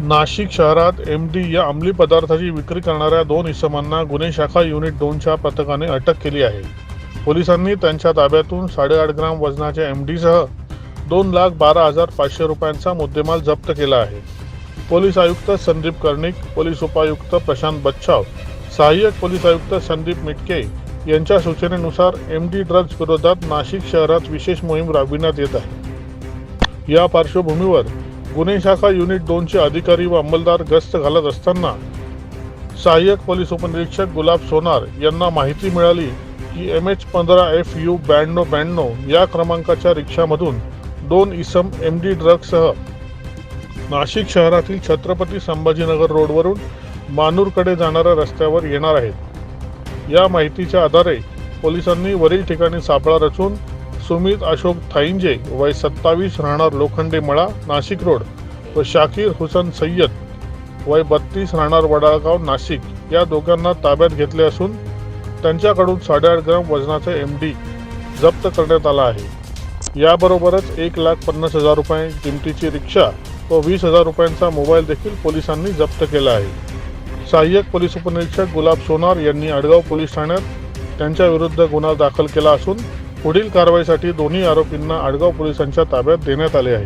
नाशिक शहरात M D या अंमली पदार्थाची विक्री करणाऱ्या दोन इसमांना गुन्हे शाखा युनिट दोनच्या पथकाने अटक केली आहे. पोलिसांनी त्यांच्या ताब्यातून साडेआठ ग्राम वजनाच्या एम डीसह दोन लाख बारा हजार पाचशे रुपयांचा मुद्देमाल जप्त केला आहे. पोलीस आयुक्त संदीप कर्णिक पोलीस उपायुक्त प्रशांत बच्छाव सहाय्यक पोलीस आयुक्त संदीप मिटके यांच्या सूचनेनुसार एम डी ड्रग्ज विरोधात नाशिक शहरात विशेष मोहीम राबविण्यात येत आहे. या पार्श्वभूमीवर गुन्हे शाखा युनिट दोनचे अधिकारी व अंमलदार गस्त घालत असताना सहाय्यक पोलीस उपनिरीक्षक गुलाब सोनार यांना माहिती मिळाली की एम एच पंधरा एफ यू ब्याण्णव ब्याण्णव या क्रमांकाच्या रिक्षामधून दोन इसम एम डी ड्रग्जसह नाशिक शहरातील छत्रपती संभाजीनगर रोडवरून मानूरकडे जाणाऱ्या रस्त्यावर येणार आहेत. या माहितीच्या आधारे पोलिसांनी वरील ठिकाणी सापळा रचून सुमित अशोक थाईंजे वय सत्तावीस राहणार लोखंडे मळा नाशिक रोड. व शाकीर हुसन सय्यद वय बत्तीस राहणार वडाळगाव नाशिक. या दोघांना ताब्यात घेतले असून त्यांच्याकडून साडेआठ ग्राम वजनाचा एम डी जप्त करण्यात आला आहे. याबरोबरच एक लाख पन्नास हजार रुपये किमतीची रिक्षा व वीस हजार रुपयांचा मोबाईल देखील पोलिसांनी जप्त केला आहे. सहाय्यक पोलीस उपनिरीक्षक गुलाब सोनार यांनी आडगाव पोलीस ठाण्यात त्यांच्या विरुद्ध गुन्हा दाखल केला असून पुढील कारवाईसाठी दोन्ही आरोपींना आडगाव पोलिसांच्या ताब्यात देण्यात आले आहे.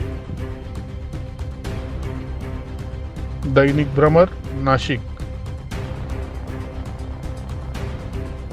दैनिक भ्रमर नाशिक.